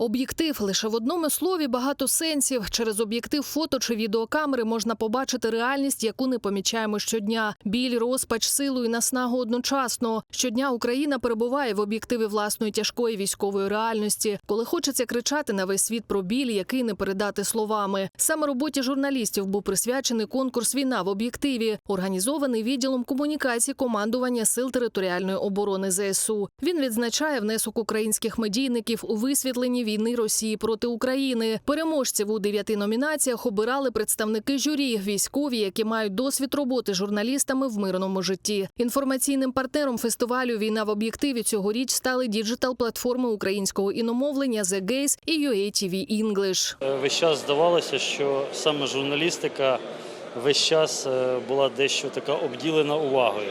Об'єктив лише в одному слові багато сенсів. Через об'єктив фото чи відеокамери можна побачити реальність, яку не помічаємо щодня. Біль, розпач, силу і наснагу одночасно. Щодня Україна перебуває в об'єктиві власної тяжкої військової реальності, коли хочеться кричати на весь світ про біль, який не передати словами. Саме роботі журналістів був присвячений конкурс Війна в об'єктиві, організований відділом комунікації командування сил територіальної оборони ЗСУ. Він відзначає внесок українських медійників у висвітленні війни Росії проти України. Переможців у дев'яти номінаціях обирали представники журі, військові, які мають досвід роботи журналістами в мирному житті. Інформаційним партнером фестивалю Війна в об'єктиві цьогоріч стали діджитал-платформи українського іномовлення The Gaze і UATV English. Е, Весь час здавалося, що саме журналістика весь час е, була дещо така обділена увагою.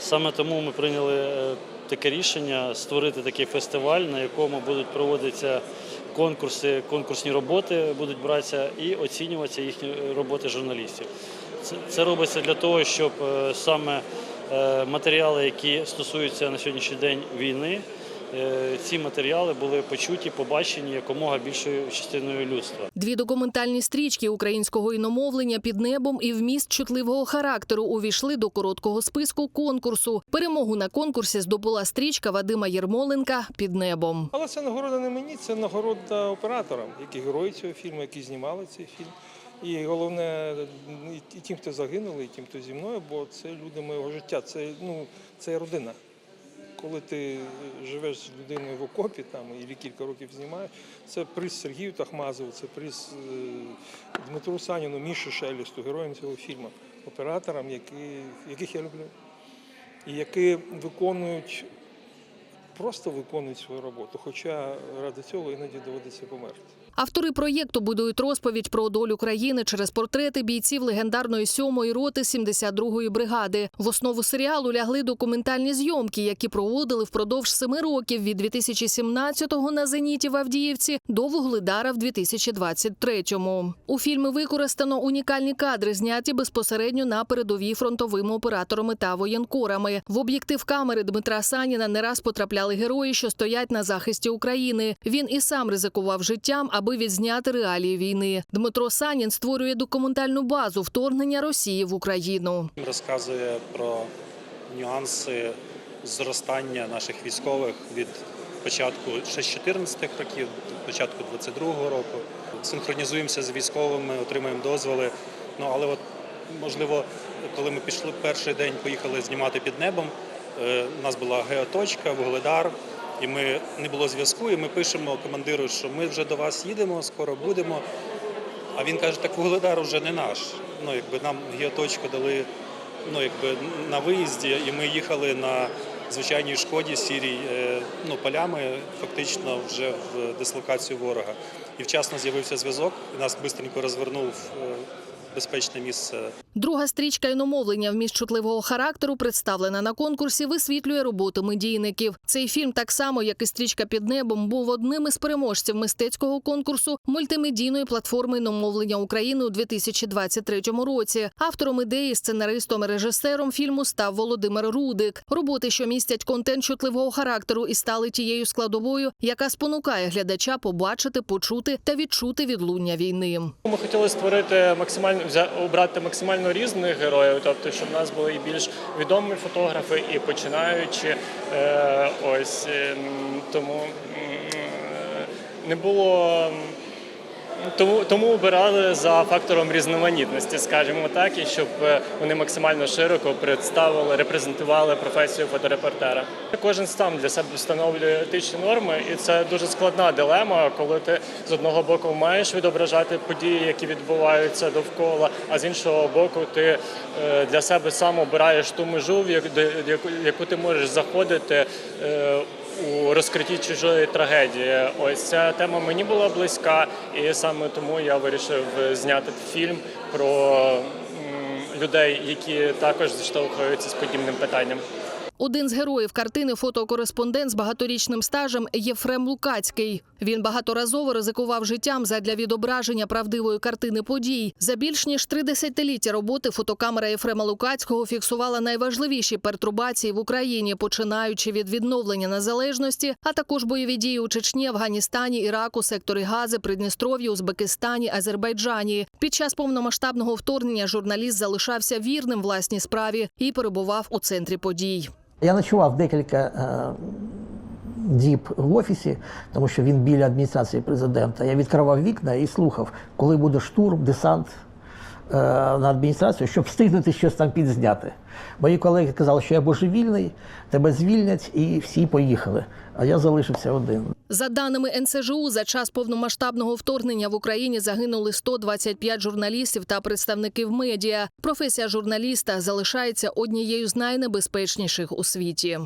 Саме тому ми прийняли е, таке рішення створити такий фестиваль, на якому будуть проводитися конкурси, конкурсні роботи будуть братися і оцінюватися їхні роботи журналістів. Це, робиться для того, щоб е, саме е, матеріали, які стосуються на сьогоднішній день війни, ці матеріали були почуті, побачені якомога більшою частиною людства. Дві документальні стрічки українського іномовлення під небом і вміст чутливого характеру увійшли до короткого списку конкурсу. Перемогу на конкурсі здобула стрічка Вадима Єрмоленка під небом. Але це нагорода не мені, це нагорода операторам, які герої цього фільму, які знімали цей фільм. І головне, і тим, хто загинули, і тим, хто зі мною, бо це люди моєго життя, це, ну, це родина. Коли ти живеш з людиною в окопі там, і кілька років знімаєш, це приз Сергію Тахмазову, це приз е, Дмитру Саніну, Міші Шелісту, героям цього фільму, операторам, які, яких я люблю. І які виконують просто виконують свою роботу, хоча ради цього іноді доводиться померти. Автори проєкту будують розповідь про долю країни через портрети бійців легендарної сьомої роти 72-ї бригади. В основу серіалу лягли документальні зйомки, які проводили впродовж семи років від 2017-го на зеніті в Авдіївці до Вугледара в 2023-му. У фільмі використано унікальні кадри, зняті безпосередньо на передовій фронтовими операторами та воєнкорами. В об'єктив камери Дмитра Саніна не раз потрапляли герої, що стоять на захисті України. Він і сам ризикував життям, аби відзняти реалії війни. Дмитро Санін створює документальну базу вторгнення Росії в Україну. розказує про нюанси зростання наших військових від початку ще з 14-х років, початку 22-го року. Синхронізуємося з військовими, отримуємо дозволи. Ну але от можливо, коли ми пішли перший день, поїхали знімати під небом. Е, У нас була геоточка, вугледар, і ми не було зв'язку. І ми пишемо командиру, що ми вже до вас їдемо, скоро будемо. А він каже, так Вугледар вже не наш. Ну, якби нам геоточку дали ну, якби на виїзді, і ми їхали на звичайній шкоді сірій, е, ну, полями, фактично вже в дислокацію ворога. І вчасно з'явився зв'язок, і нас швидко розвернув е, в безпечне місце Друга стрічка іномовлення вміст чутливого характеру, представлена на конкурсі, висвітлює роботу медійників. Цей фільм, так само як і стрічка під небом, був одним із переможців мистецького конкурсу мультимедійної платформи іномовлення України у 2023 році. Автором ідеї, сценаристом і режисером фільму став Володимир Рудик. Роботи, що містять контент чутливого характеру, і стали тією складовою, яка спонукає глядача побачити, почути та відчути відлуння війни. Ми хотіли створити максимально обрати максимально різних героїв, тобто, щоб в нас були і більш відомі фотографи, і починаючи. Е, ось е, тому е, не було. Тому, тому обирали за фактором різноманітності, скажімо так, і щоб е, вони максимально широко представили, репрезентували професію фоторепортера. Кожен сам для себе встановлює етичні норми, і це дуже складна дилема, коли ти з одного боку маєш відображати події, які відбуваються довкола, а з іншого боку, ти е, для себе сам обираєш ту межу, в яку, ти можеш заходити. Розкритті чужої трагедії. Ось ця тема мені була близька, і саме тому я вирішив зняти фільм про людей, які також зіштовхуються з подібним питанням. Один з героїв картини фотокореспондент з багаторічним стажем Єфрем Лукацький. Він багаторазово ризикував життям задля відображення правдивої картини подій. За більш ніж три десятиліття роботи фотокамера Єфрема Лукацького фіксувала найважливіші пертурбації в Україні, починаючи від відновлення незалежності, а також бойові дії у Чечні, Афганістані, Іраку, секторі Гази, Придністров'ї, Узбекистані, Азербайджані. Під час повномасштабного вторгнення журналіст залишався вірним власній справі і перебував у центрі подій. Я ночував декілька е, діб в офісі, тому що він біля адміністрації президента. Я відкривав вікна і слухав, коли буде штурм, десант на адміністрацію, щоб встигнути щось там підзняти. Мої колеги казали, що я божевільний, тебе звільнять, і всі поїхали. А я залишився один. За даними НСЖУ, за час повномасштабного вторгнення в Україні загинули 125 журналістів та представників медіа. Професія журналіста залишається однією з найнебезпечніших у світі.